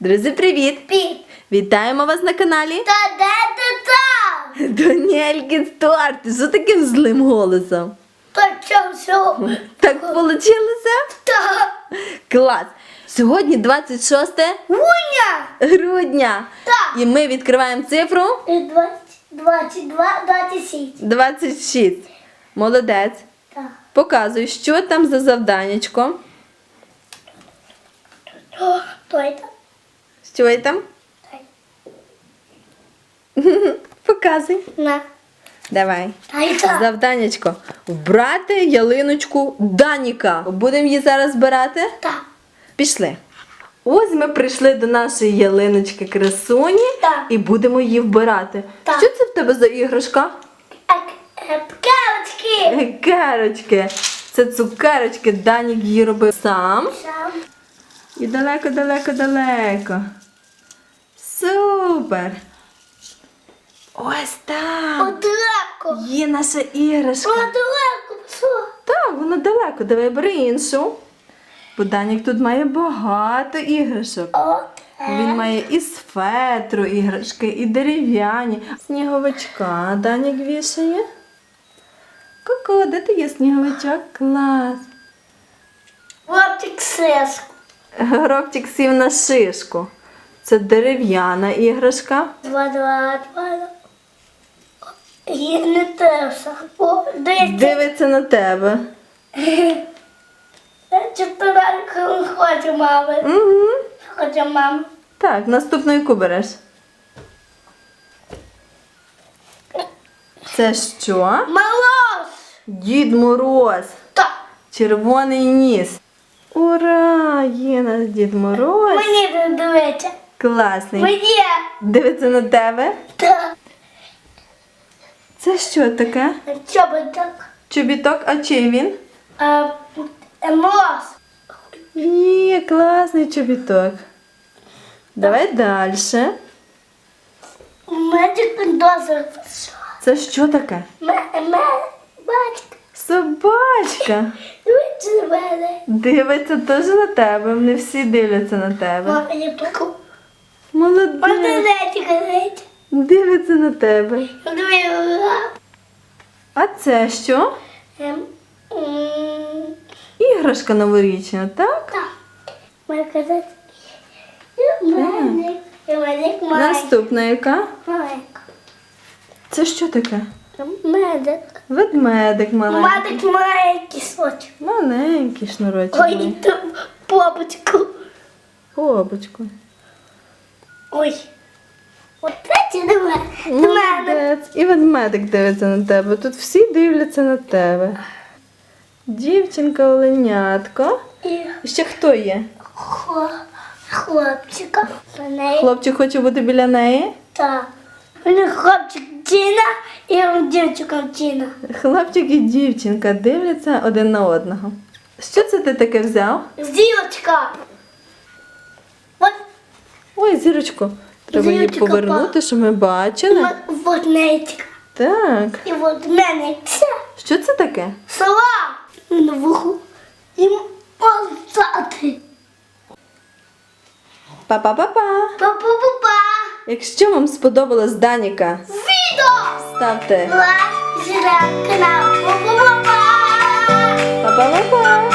Друзі, привіт! Пі. Вітаємо вас на каналі Та де ти там? Донельки Торт. Що таким злим голосом? То чом? Так вийшло? Та. Клас! Сьогодні 26 Гуня. грудня. Так. І ми відкриваємо цифру 22, 26. 26. Молодець. Так. Показуй, що там за завданнячко. О, То это. Що є там? Показуй. На. Давай. Завданнячко. Вбрати ялиночку Даніка. Будемо її зараз збирати? Так. Пішли. Ось ми прийшли до нашої ялиночки красуні Так. і будемо її вбирати. Так. Що це в тебе за іграшка? Пкалочки. Цукерочки. Це цукерочки. Данік її робив сам. Сам. І далеко, далеко, далеко. Супер! Ось так. Одрако. Є наша іграшка. Одрако. Що? Так, вона далеко. Давай бери іншу. Бо Данік тут має багато іграшок. О. Він має і з фетру іграшки, і дерев'яні. Сніговичка Данік вішає. Ку-ку, де ти є сніговичок? Клас. Хлопчик сеску. Горобчик сів на шишку. Це дерев'яна іграшка. Два, два, не. Дивиться на тебе. Чотири хоче мами. Угу. Хоче мама. Так, наступну яку береш. Це що? Малош. Дід Мороз. Так. Червоний ніс. Є наш Дід Мороз. Мені дивиться. Класний. Мені. Дивиться на тебе. Так. Це що таке? Так? Чобіток, а чий він? А, Малош. Є, класний чобіток. Давай далі. Медик дозор. Це що таке? Батька. Собачка. Дивіться на мене. Дивиться теж на тебе. Не всі дивляться на тебе. Мама, я. Молодець. Дивиться на тебе. А це що? Ем, Іграшка новорічна, так? Так. Казати. Маленький. Наступна яка? Маленька. Це що таке? Медик. Ведмедик маленький. Медик маленький сочок. Маленький шнурочок. Ой, там попочку. Хлопочку. Ой. От це. Молодець. І ведмедик дивиться на тебе. Тут всі дивляться на тебе. Дівчинка оленятко. І ще хто є? хлопчика. Хлопчик хоче бути біля неї. Так. У них хлопчик Тіна і дівчинка Тіна. Хлопчик і дівчинка дивляться один на одного. Що це ти таке взяв? Зірочка. От Ой, зірочку. Треба її Зірочка, повернути, щоб ми бачили. м- от нечка. Так. І от в мене це Що це таке? сова на вуху. І мовчати. Па-па-па-па! Па-па-па-па. Якщо вам сподобалось Даніка, Відео. ставте Лайк, канал. Па-па-па-па.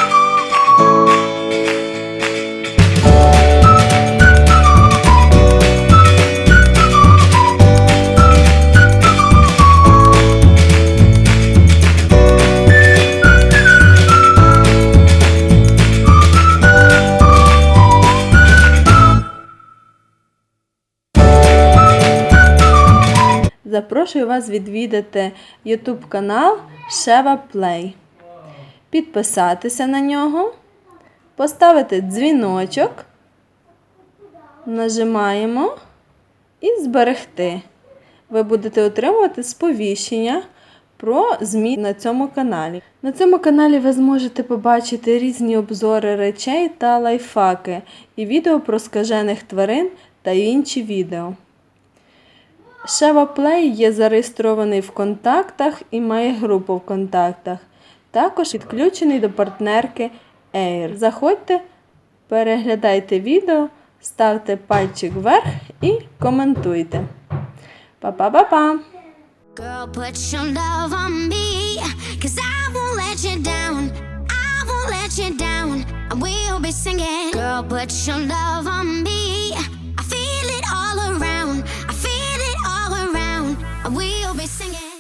Запрошую вас відвідати YouTube канал Sheva Play. Підписатися на нього, поставити дзвіночок, нажимаємо і зберегти. Ви будете отримувати сповіщення про змі на цьому каналі. На цьому каналі ви зможете побачити різні обзори речей та лайфхаки, і відео про скажених тварин та інші відео. Плей є зареєстрований в контактах і має групу в контактах. Також підключений до партнерки Air. Заходьте, переглядайте відео, ставте пальчик вверх і коментуйте. Па-па-па-па! Girl, put your love on me. Cause I won't let you down. I won't let you down. I be singing. Girl, put your love on me. we sing it.